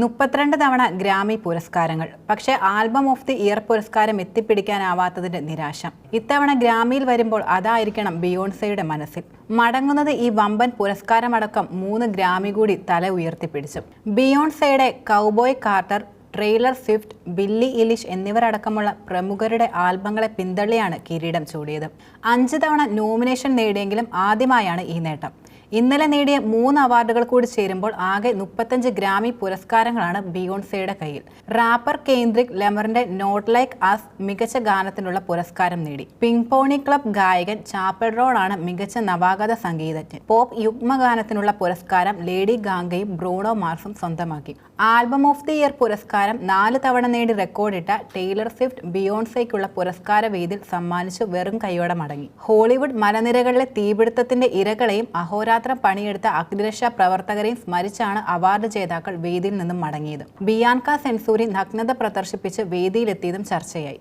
മുപ്പത്തിരണ്ട് തവണ ഗ്രാമി പുരസ്കാരങ്ങൾ. പക്ഷേ ആൽബം ഓഫ് ദി ഇയർ പുരസ്കാരം എത്തിപ്പിടിക്കാനാവാത്തതിന്റെ നിരാശ. ഇത്തവണ ഗ്രാമിയിൽ വരുമ്പോൾ അതായിരിക്കണം ബിയോൺസയുടെ മനസ്സിൽ. മടങ്ങുന്നത് ഈ വമ്പൻ പുരസ്കാരമടക്കം മൂന്ന് ഗ്രാമി കൂടി തല ഉയർത്തിപ്പിടിച്ചു. ബിയോൺസയുടെ Cowboy Carter Taylor Swift Billie Eilish എന്നിവരടക്കമുള്ള പ്രമുഖരുടെ ആൽബങ്ങളെ പിന്തള്ളിയാണ് കിരീടം ചൂടിയത്. അഞ്ച് തവണ നോമിനേഷൻ നേടിയെങ്കിലും ആദ്യമായാണ് ഈ നേട്ടം. ഇന്നലെ നേടിയ മൂന്ന് അവാർഡുകൾ കൂടി ചേരുമ്പോൾ ആകെ മുപ്പത്തഞ്ച് ഗ്രാമി പുരസ്കാരങ്ങളാണ് ബിയോൺസയുടെ കയ്യിൽ. റാപ്പർ കേന്ദ്രിക് ലെമറിന്റെ നോട്ട് ലൈക്ക് ആസ് മികച്ച ഗാനത്തിനുള്ള പുരസ്കാരം നേടി. പിങ് പോണി ക്ലബ് ഗായകൻ ചാപ്പൽ മികച്ച നവാഗത സംഗീതജ്ഞൻ. പോപ്പ് യുഗ്മഗാനത്തിനുള്ള പുരസ്കാരം ലേഡി ഗാംഗയും ബ്രൂണോ മാർസും സ്വന്തമാക്കി. ആൽബം ഓഫ് ദി ഇയർ പുരസ്കാരം നാല് തവണ നേടി റെക്കോർഡിട്ട ടൈലർ സ്വിഫ്റ്റ് ബിയോൺസയ്ക്കുള്ള പുരസ്കാര വേദിയിൽ സമ്മാനിച്ചു വെറും കൈയോടെ മടങ്ങി. ഹോളിവുഡ് മലനിരകളിലെ തീപിടുത്തത്തിന്റെ ഇരകളെയും അഹോരാത്രം പണിയെടുത്ത അഗ്നിരക്ഷാ പ്രവർത്തകരെയും സ്മരിച്ചാണ് അവാർഡ് ജേതാക്കൾ വേദിയിൽ നിന്നും മടങ്ങിയത്. ബിയാൻക സെൻസൂരി നഗ്നത പ്രദർശിപ്പിച്ച് വേദിയിലെത്തിയതും ചർച്ചയായി.